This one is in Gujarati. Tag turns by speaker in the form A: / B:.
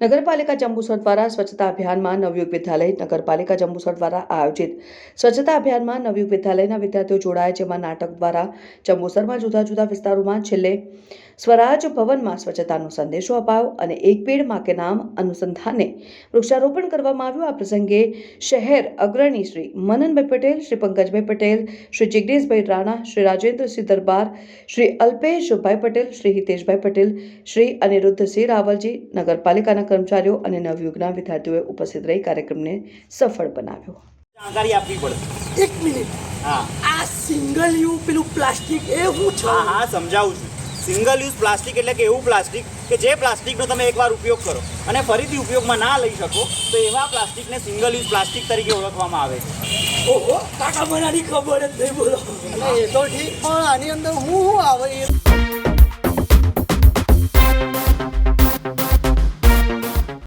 A: નગરપાલિકા જંબુસર દ્વારા સ્વચ્છતા અભિયાનમાં નવયુગ વિદ્યાલય નગરપાલિકા જંબુસર દ્વારા આયોજિત સ્વચ્છતા અભિયાનમાં નવયુગ વિદ્યાલયના વિદ્યાર્થીઓ જોડાયા જેમાં નાટક દ્વારા જંબુસરમાં જુદા જુદા વિસ્તારોમાં છેલ્લે સ્વરાજ ભવનમાં સ્વચ્છતાનો સંદેશો અપાયો અને એક પેડમાં કે નામ અનુસંધાને વૃક્ષારોપણ કરવામાં આવ્યું. આ પ્રસંગે શહેર અગ્રણી શ્રી મનનભાઈ પટેલ, શ્રી પંકજભાઈ પટેલ, શ્રી જિગ્નેશભાઈ રાણા, શ્રી રાજેન્દ્રસિંહ દરબાર, શ્રી અલ્પેશભાઈ પટેલ, શ્રી હિતેશભાઈ પટેલ, શ્રી અનિરુદ્ધસિંહ રાવલજી, નગરપાલિકાના કર્મચારીઓ અને નવયુગના વિદ્યાર્થીઓએ ઉપસ્થિત રહી કાર્યક્રમને સફળ બનાવ્યો.
B: જાણકારી આપવી પડે.
C: એક મિનિટ.
B: હા.
C: આ સિંગલ યુ પેલું પ્લાસ્ટિક એ હું છું?
B: હા હા સમજાવું છું. સિંગલ યુઝ પ્લાસ્ટિક એટલે કે એવું પ્લાસ્ટિક કે જે પ્લાસ્ટિકનો તમે એકવાર ઉપયોગ કરો અને ફરીથી ઉપયોગમાં ના લઈ શકો તો એવા પ્લાસ્ટિકને સિંગલ યુઝ પ્લાસ્ટિક તરીકે ઓળખવામાં આવે છે.
C: ઓહો કાકા મને ખબર જ નહીં બોલો.
D: એ તો ઠીક પણ આની અંદર હું શું આવે એ?